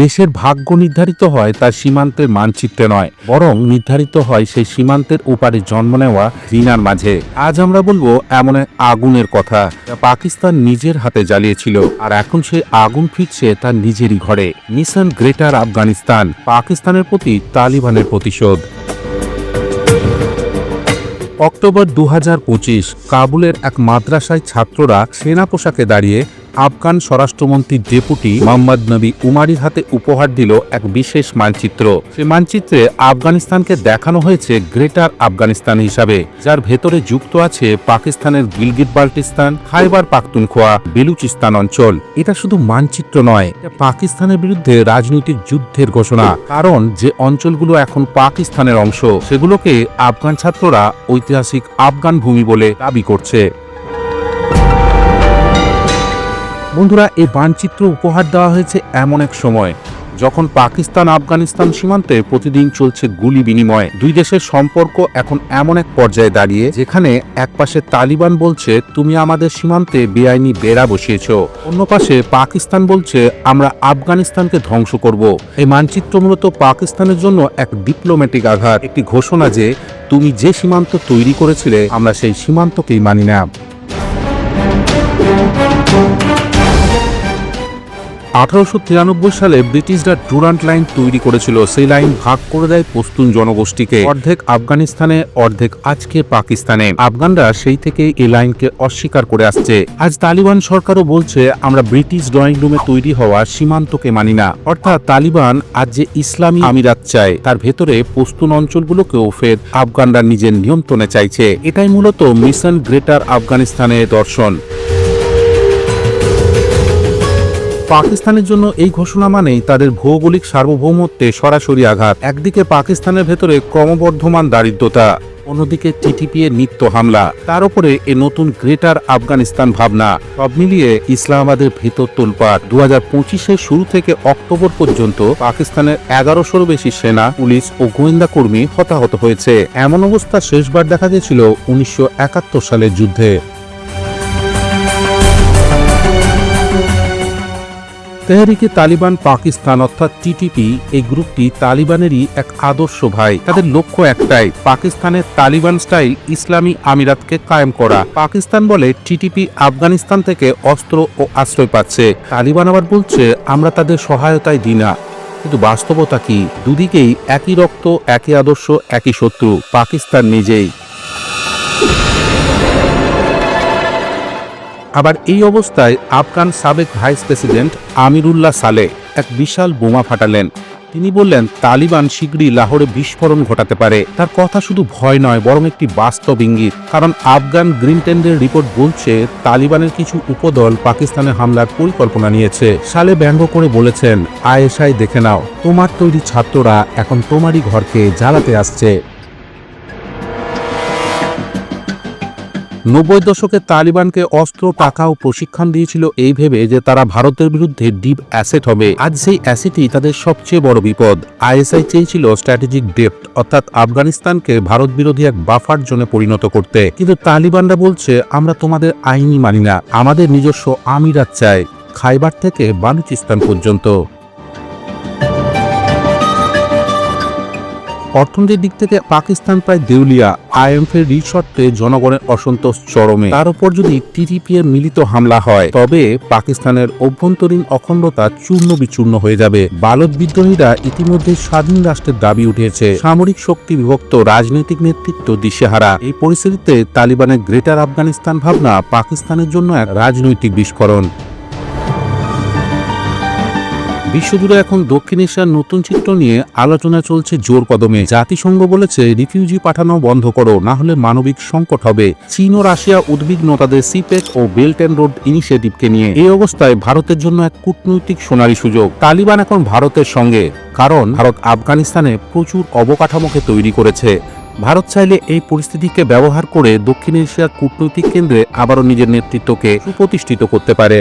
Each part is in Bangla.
দেশের ভাগ্য নির্ধারিত হয় তার সীমান্তের মানচিত্রে নয়, বরং নির্ধারিত হয় সেই সীমান্তের ওপারে জন্ম নেওয়া ঘৃণার মাঝে। আজ আমরা বলব এমন আগুনের কথা পাকিস্তান নিজের হাতে জ্বালিয়েছিল, আর এখন সেই আগুন ফিরছে তার নিজেরই ঘরে। মিশন গ্রেটার আফগানিস্তান, পাকিস্তানের প্রতি তালিবানের প্রতিশোধ। অক্টোবর দু হাজার পঁচিশ, কাবুলের এক মাদ্রাসায় ছাত্ররা সেনা পোশাকে দাঁড়িয়ে আফগান স্বরাষ্ট্রমন্ত্রী ডেপুটি মোহাম্মদ নবী উমারির হাতে উপহার দিল এক বিশেষ মানচিত্র। সে মানচিত্রে আফগানিস্তানকে দেখানো হয়েছে গ্রেটার আফগানিস্তান হিসাবে, যার ভেতরে যুক্ত আছে পাকিস্তানের গিলগিট বাল্টিস্তান, খাইবার পাখতুনখোয়া, বেলুচিস্তান অঞ্চল। এটা শুধু মানচিত্র নয় পাকিস্তানের বিরুদ্ধে রাজনৈতিক যুদ্ধের ঘোষণা। কারণ যে অঞ্চলগুলো এখন পাকিস্তানের অংশ, সেগুলোকে আফগান ছাত্ররা ঐতিহাসিক আফগান ভূমি বলে দাবি করছে। বন্ধুরা, এই মানচিত্র উপহার দেওয়া হয়েছে এমন এক সময়, যখন পাকিস্তান, আফগানিস্তান সীমান্তে প্রতিদিন চলছে গুলি বিনিময়। দুই দেশের সম্পর্ক এখন এমন এক পর্যায়ে দাঁড়িয়ে, যেখানে এক পাশে তালিবান বলছে, তুমি আমাদের সীমান্তে বেআইনি বেড়া বসিয়েছ। অন্য পাশে পাকিস্তান বলছে, আমরা আফগানিস্তানকে ধ্বংস করব। এই মানচিত্র মূলত পাকিস্তানের জন্য এক ডিপ্লোম্যাটিক আঘাত। একটি ঘোষণা যে, তুমি যে সীমান্ত তৈরি করেছিলে, আমরা সেই সীমান্তকেই মানি না। আঠারোশো তিরানব্বই সালে ব্রিটিশরা ডুরান্ট লাইন তৈরি করেছিল। সেই লাইন ভাগ করে দেয় পস্তুন জনগোষ্ঠীকে। অর্ধেক আফগানিস্তানে, অর্ধেক আজকে পাকিস্তানে। আফগানরা সেই থেকে এই লাইনকে অস্বীকার করে আসছে। আজ তালিবান সরকারও বলছে, আমরা ব্রিটিশ ড্রয়িং রুমে তৈরি হওয়া সীমান্তকে মানি না। অর্থাৎ তালিবান আজ যে ইসলামী আমিরাত চায়, তার ভেতরে পস্তুন অঞ্চলগুলোকেও ফের আফগানরা নিজের নিয়ন্ত্রণে চাইছে। এটাই মূলত মিশন গ্রেটার আফগানিস্তানের দর্শন। পাকিস্তানের জন্য এই ঘোষণা মানেই তাদের ভৌগোলিক সার্বভৌমত্বে সরাসরি আঘাত। একদিকে পাকিস্তানের ভেতরে ক্রমবর্ধমান দারিদ্রতা, অন্যদিকে টিটিপি এর নিত্য হামলা। তার উপরে এ নতুন গ্রেটার আফগানিস্তান ভাবনা। সব মিলিয়ে ইসলামাবাদের ভেতর তোলপাট দু হাজার পঁচিশের শুরু থেকে অক্টোবর পর্যন্ত পাকিস্তানের এগারোশোরও বেশি সেনা, পুলিশ ও গোয়েন্দা কর্মী হতাহত হয়েছে। এমন অবস্থা শেষবার দেখা গিয়েছিল উনিশশো সালের যুদ্ধে। তেহরিকে তালিবান পাকিস্তান অর্থাৎ টিটিপি এই গ্রুপটি তালিবানেরই এক আদর্শ ভাই। তাদের লক্ষ্য একটাই, পাকিস্তানের তালিবান স্টাইল ইসলামী আমিরাতকে কায়েম করা। পাকিস্তান বলে টিটিপি আফগানিস্তান থেকে অস্ত্র ও আশ্রয় পাচ্ছে। তালিবান আবার বলছে, আমরা তাদের সহায়তায় দিই না। কিন্তু বাস্তবতা কি? দুদিকেই একই রক্ত, একই আদর্শ, একই শত্রু। পাকিস্তান নিজেই। আবার এই অবস্থায় আফগান সাবেক ভাইস প্রেসিডেন্ট আমিরুল্লাহ সালে এক বিশাল বোমা ফাটালেন। তিনি বললেন, তালিবান শীঘ্রই লাহোরে বিস্ফোরণ ঘটাতে পারে। তার কথা শুধু ভয় নয়, বরং একটি বাস্তব ইঙ্গিত। কারণ আফগান গ্রিন টেন্ডের রিপোর্ট বলছে, তালিবানের কিছু উপদল পাকিস্তানে হামলার পরিকল্পনা নিয়েছে। সালে ব্যঙ্গ করে বলেছেন, আয়েশাই দেখে নাও, তোমার তৈরি ছাত্ররা এখন তোমারই ঘরকে জ্বালাতে আসছে। নব্বই দশকে তালিবানকে অস্ত্র, টাকা ও প্রশিক্ষণ দিয়েছিল এই ভেবে যে তারা ভারতের বিরুদ্ধে ডিপ অ্যাসেট হবে। আজ সেই অ্যাসেটই তাদের সবচেয়ে বড় বিপদ। আইএসআই চেয়েছিল স্ট্র্যাটেজিক ডেপ্ট, অর্থাৎ আফগানিস্তানকে ভারত বিরোধী এক বাফার জোনে পরিণত করতে। কিন্তু তালিবানরা বলছে, আমরা তোমাদের আইনই মানি না। আমাদের নিজস্ব আমিরাত চাই। খাইবার থেকে বালুচিস্তান পর্যন্ত। অর্থনৈতিক দিক থেকে পাকিস্তান প্রায় দেউলিয়া আইএমএফ এর রিসর্টে জনগণের অসন্তোষ চরমে। তার উপর যদি টিটিপি এর মিলিত হামলা হয়, তবে পাকিস্তানের অভ্যন্তরীণ অখণ্ডতা চূর্ণ বিচূর্ণ হয়ে যাবে। বালদ বিদ্রোহীরা ইতিমধ্যে স্বাধীন রাষ্ট্রের দাবি উঠেছে। সামরিক শক্তি বিভক্ত রাজনৈতিক নেতৃত্ব দিশেহারা। এই পরিস্থিতিতে তালিবানের গ্রেটার আফগানিস্তান ভাবনা পাকিস্তানের জন্য এক রাজনৈতিক বিস্ফোরণ। বিশ্বজুড়ে এখন দক্ষিণ এশিয়ার নতুন চিত্র নিয়ে আলোচনা চলছে জোর কদমে। জাতিসংঘ বলেছে, রিফিউজি পাঠানো বন্ধ করো না হলে মানবিক সংকট হবে। চীন ও রাশিয়া উদ্বিগ্ন তাদের সিপেক ও বেল্ট অ্যান্ড রোড ইনিশিয়েটিভকে নিয়ে। এই অবস্থায় ভারতের জন্য এক কূটনৈতিক সোনালী সুযোগ। তালিবান এখন ভারতের সঙ্গে, কারণ ভারত আফগানিস্তানে প্রচুর অবকাঠামোকে তৈরি করেছে। ভারত চাইলে এই পরিস্থিতিকে ব্যবহার করে দক্ষিণ এশিয়ার কূটনৈতিক কেন্দ্রে আবারও নিজের নেতৃত্বকে সুপ্রতিষ্ঠিত করতে পারে।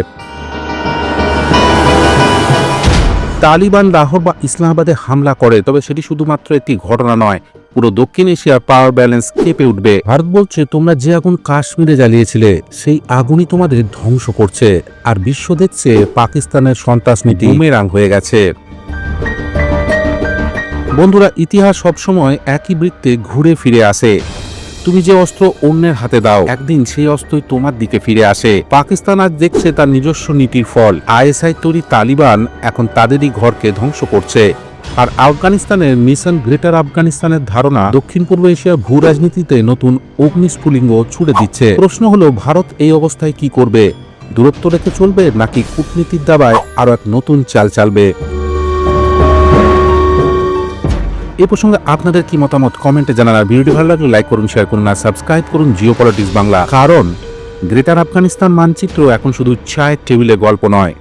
তালিবান লাহোর বা ইসলামাবাদে হামলা করে, তবে সেটি শুধুমাত্র একটি ঘটনা নয়, পুরো দক্ষিণ এশিয়ার পাওয়ার ব্যালেন্স কেঁপে উঠবে। ভারত বলছে, তোমরা যে আগুন কাশ্মীরে জ্বালিয়েছিলে, সেই আগুনই তোমাদের ধ্বংস করছে, আর বিশ্ব দেখছে পাকিস্তানের সন্ত্রাস নীতি হয়ে গেছে। বন্ধুরা, ইতিহাস সবসময় একই বৃত্তে ঘুরে ফিরে আসে। তুমি যে অস্ত্র অন্যের হাতে দাও, একদিন সেই অস্ত্রই তোমার দিকে ফিরে আসে। পাকিস্তান আজ দেখছে তার নিজস্ব নীতির ফল। আইএসআই তৈরি তালিবান এখন তাদেরই ঘরকে ধ্বংস করছে। আর আফগানিস্তানের মিশন গ্রেটার আফগানিস্তানের ধারণা দক্ষিণ পূর্ব এশিয়ার ভূ রাজনীতিতে নতুন অগ্নিস্ফুলিঙ্গ ছুড়ে দিচ্ছে। প্রশ্ন হলো, ভারত এই অবস্থায় কি করবে? দূরত্ব রেখে চলবে নাকি কূটনীতির দাবায় আরও এক নতুন চাল চালবে? এ প্রসঙ্গে আপনাদের কি মতামত? কমেন্টে জানান আর ভিডিওটি ভালো লাগলে লাইক করুন শেয়ার করুন আর সাবস্ক্রাইব করুন জিও পলিটিক্স বাংলা। কারণ গ্রেটার আফগানিস্তান মানচিত্র এখন শুধু চায়ের টেবিলে গল্প নয়,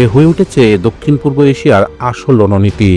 এ হয়ে উঠেছে দক্ষিণ পূর্ব এশিয়ার আসল রণনীতি।